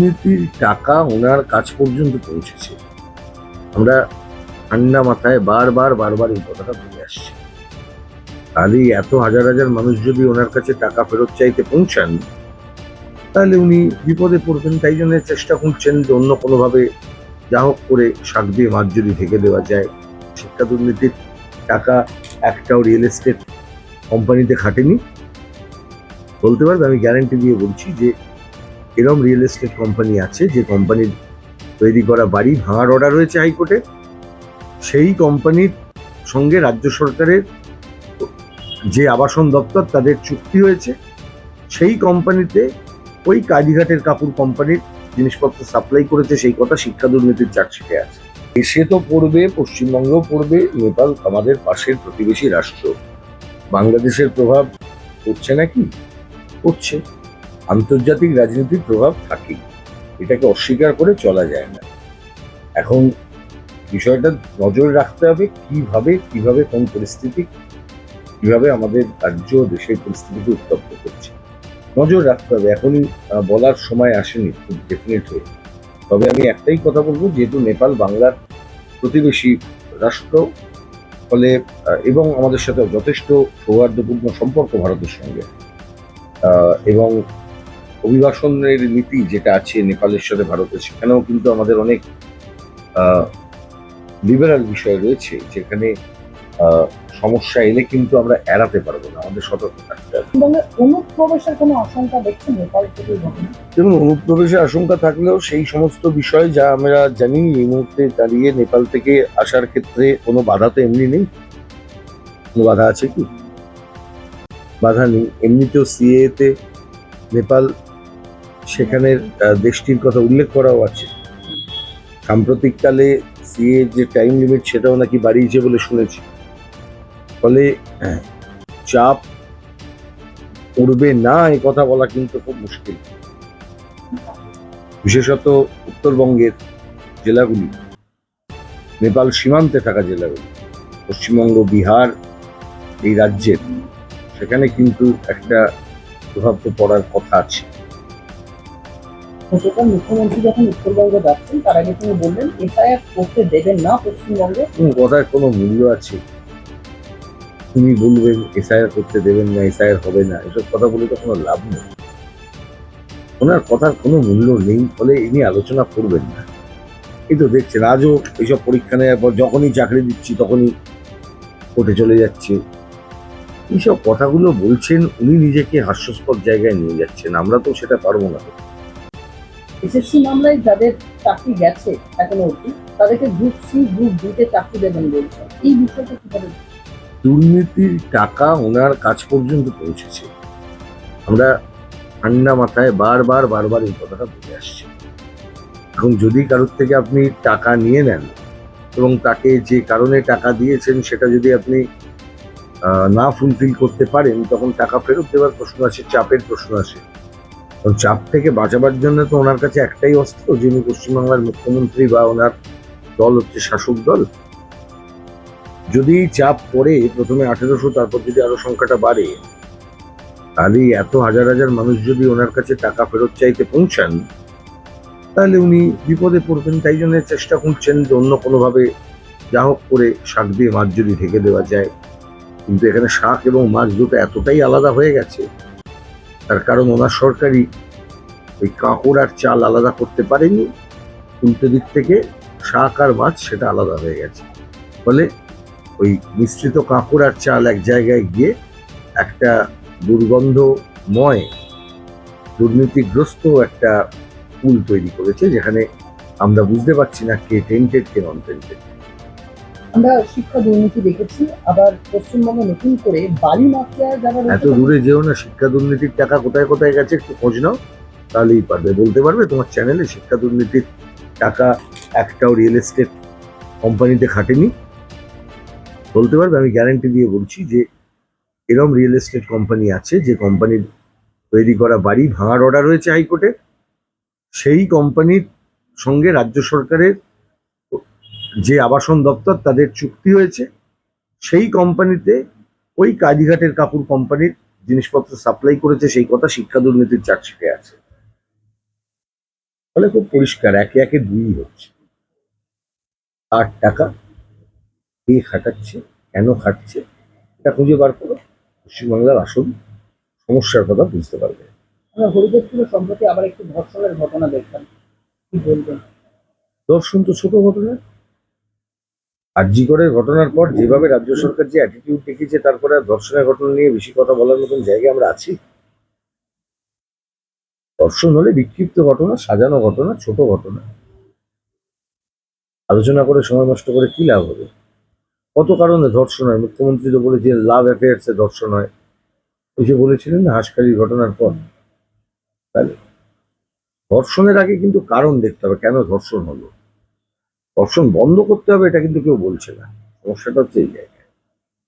দুর্নীতির টাকা ওনার কাছ পর্যন্ত পৌঁছেছে। আমরা ঠান্ডা মাথায় বারবার বারবার এই কথাটা বলে আসছি। তাহলে এত হাজার হাজার মানুষ যদি ওনার কাছে টাকা ফেরত চাইতে পৌঁছান, তাহলে উনি বিপদে পড়বেন। তাই জন্য চেষ্টা করছেন যে অন্য কোনোভাবে যা হোক করে শাক দিয়ে মাছ যদি ঢেকে দেওয়া যায়, শিক্ষা দুর্নীতির টাকা একটাও রিয়েল এস্টেট কোম্পানিতে খাটেনি। বলতে পারবে, আমি গ্যারান্টি দিয়ে বলছি যে এরম রিয়েল এস্টেট কোম্পানি আছে, যে কোম্পানির তৈরি করা বাড়ি ভাঙার অর্ডার রয়েছে হাইকোর্টে, সেই কোম্পানির সঙ্গে রাজ্য সরকারের যে আবাসন দপ্তর তাদের চুক্তি হয়েছে, সেই কোম্পানিতে ওই কালীঘাটের কাপড় কোম্পানির জিনিসপত্র সাপ্লাই করেছে, সেই কথা শিক্ষা দুর্নীতির চার্জশিটে আছে। দেশে তো পড়বে, পশ্চিমবঙ্গেও পড়বে, নেপাল আমাদের পাশের প্রতিবেশী রাষ্ট্র। বাংলাদেশের প্রভাব পড়ছে নাকি? পড়ছে। আন্তর্জাতিক রাজনীতির প্রভাব থাকেই। এটাকে অস্বীকার করে চলা যায় না। এখন বিষয়টা নজর রাখতে হবে কীভাবে কীভাবে কোন পরিস্থিতি, কীভাবে আমাদের রাজ্য দেশের পরিস্থিতিকে উত্তপ্ত করছে। নজর রাখতে হবে, এখনই বলার সময় আসেনি, খুব ডেফিনেট হয়ে। তবে আমি একটাই কথা বলব, যেহেতু নেপাল বাংলার প্রতিবেশী রাষ্ট্র, ফলে এবং আমাদের সাথে যথেষ্ট সৌহার্দ্যপূর্ণ সম্পর্ক ভারতের সঙ্গে। এবং অভিবাসনের নীতি যেটা আছে নেপালের সাথে ভারতের সেখানেও কিন্তু আমাদের অনেক লিবারাল বিষয় রয়েছে যেখানে সমস্যা এলে কিন্তু আমরা এড়াতে পারব না আমাদের সতর্ক থাকতে হবে। অনুপ্রবেশের কোনো আশঙ্কা দেখছেন নেপাল থেকে দেখুন অনুপ্রবেশের আশঙ্কা থাকলেও সেই সমস্ত বিষয় যা আমরা জানি এই মুহূর্তে দাঁড়িয়ে নেপাল থেকে আসার ক্ষেত্রে কোনো বাধা তো এমনি নেই। কোনো বাধা আছে কি? বাধা নেই। এমনিতেও সিএ তে নেপাল সেখানের দেশটির কথা উল্লেখ করাও আছে। সাম্প্রতিককালে সিএ যে টাইম লিমিট সেটাও নাকি বাড়িয়েছে বলে শুনেছি। ফলে চাপ পড়বে না এ কথা বলা কিন্তু খুব মুশকিল। বিশেষত উত্তরবঙ্গের জেলাগুলি। নেপাল সীমান্তে থাকা জেলাগুলি। পশ্চিমবঙ্গ, বিহার এই রাজ্যের। সেখানে কিন্তু একটা প্রভাব তো পড়ার কথা আছে। গতকাল মুখ্যমন্ত্রী যখন উত্তরবঙ্গে যাচ্ছেন, তার আগে তিনি বললেন, এফআইআর করতে দেবেন না পশ্চিমবঙ্গে। কথার কোনো মূল্য আছে? তিনি বলবেন এসআইআর করতে দেবেন না এসআইআর হবে না, এসব কথা বলে তো কোনো লাভ নেই। ওনার কথার কোনো মূল্য নেই, ফলে ইনি আলোচনা করবেন না। এই তো দেখছেন, আজও এইসব পরীক্ষা নেওয়ার পর যখনই চাকরি দিচ্ছি, তখনই কোর্টে চলে যাচ্ছে। এইসব কথাগুলো বলছেন, উনি নিজেকে হাস্যস্পদ জায়গায় নিয়ে যাচ্ছেন, আমরা তো সেটা পারব না। এসএসসি মামলায় যাদের চাকরি গেছে এখনও অবধি, তাদেরকে গ্রুপ সি গ্রুপ ডিতে চাকরি দেবেন বলছেন এই বিষয়টা কীভাবে? দুর্নীতির টাকা ওনার কাছ পর্যন্ত পৌঁছেছে। আমরা ঠান্ডা মাথায় বারবার বারবার এই কথাটা বলে আসছি। এখন যদি কারোর থেকে আপনি টাকা নিয়ে নেন এবং তাকে যে কারণে টাকা দিয়েছেন সেটা যদি আপনি না ফুলফিল করতে পারেন, তখন টাকা ফেরত দেওয়ার প্রশ্ন আসে, চাপের প্রশ্ন আসে। চাপ থেকে বাঁচাবার জন্য তো ওনার কাছে একটাই অস্ত্র, যিনি পশ্চিমবাংলার মুখ্যমন্ত্রী বা ওনার দল হচ্ছে শাসক দল। যদি চাপ পড়ে, প্রথমে আঠেরোশো, তারপর যদি আরও সংখ্যাটা বাড়ে, তাহলে এত হাজার হাজার মানুষ যদি ওনার কাছে টাকা ফেরত চাইতে পৌঁছান, তাহলে উনি বিপদে পড়বেন। তাই জন্য চেষ্টা করছেন যে অন্য কোনোভাবে যা হোক করে শাক দিয়ে মাছ যদি ঢেকে দেওয়া যায়। কিন্তু এখানে শাক এবং মাছ দুটো এতটাই আলাদা হয়ে গেছে তার কারণ ওনার সরকারি ওই কাঁকড় আর চাল আলাদা করতে পারেনি। উল্টো দিক থেকে শাক আর মাছ সেটা আলাদা হয়ে গেছে। ফলে ওই মিশ্রিত কাঁকড় আর চাল এক জায়গায় গিয়ে একটা দুর্গন্ধময়, দুর্নীতিগ্রস্ত একটা পুল তৈরি করেছে, যেখানে আমরা বুঝতে পারছি না কে টেন্টেড কে নন টেন্টেড আমরা শিক্ষা দুর্নীতি দেখেছি, আবার পশ্চিমবঙ্গে নতুন করে বালি মাফিয়া যারা এত দূরে যেও না, শিক্ষা দুর্নীতির টাকা কোথায় কোথায় গেছে একটু খোঁজ নাও, তাহলেই পারবে। বলতে পারবে তোমার চ্যানেলে শিক্ষা দুর্নীতির টাকা একটাও রিয়েল এস্টেট কোম্পানিতে খাটেনি। বলতে পারবে, আমি গ্যারান্টি দিয়ে বলছি যে এরম রিয়েল এস্টেট কোম্পানি আছে, যে কোম্পানির তৈরি করা বাড়ি ভাঙার অর্ডার রয়েছে হাইকোর্টে, সেই কোম্পানির সঙ্গে রাজ্য সরকারের যে আবাসন দপ্তর তাদের চুক্তি হয়েছে সেই কোম্পানিতে ওই কালীঘাটের কাপড় কোম্পানির জিনিসপত্র সাপ্লাই করেছে সেই কথা শিক্ষা দুর্নীতির চার্জশিটে আছে। ফলে খুব পরিষ্কার একে একে দুই হচ্ছে। আর টাকা কে খাটাচ্ছে কেন খাটছে এটা খুঁজে বার করো। পশ্চিমবাংলার আসল সমস্যার কথা বুঝতে পারবে। আমরা হরিদেবপুরে সম্প্রতি আবার একটি ধর্ষণের ঘটনা দেখলাম। কি বলবেন? দর্শন তো ছোট ঘটনা। আরজিকরের ঘটনার পর যেভাবে রাজ্য সরকার যে অ্যাটিটিউড দেখিয়েছে, তারপরে আর ধর্ষণের ঘটনা নিয়ে বেশি কথা বলার মতন জায়গায় আমরা আছি। ধর্ষণ হলে বিক্ষিপ্ত ঘটনা, সাজানো ঘটনা, ছোট ঘটনা। আলোচনা করে, সময় নষ্ট করে কি লাভ হবে? কত কারণে ধর্ষণ হয়? মুখ্যমন্ত্রী তো বলেছিলেন লাভ অ্যাফেয়ার্সে ধর্ষণ হয়। ওই যে বলেছিলেন না ঘটনার পর। তাহলে ধর্ষণের আগে কিন্তু কারণ দেখতে হবে, কেন ধর্ষণ হলো? ধর্ষণ বন্ধ করতে হবে এটা কিন্তু কেউ বলছে না। সমস্যাটা হচ্ছে এই জায়গায়।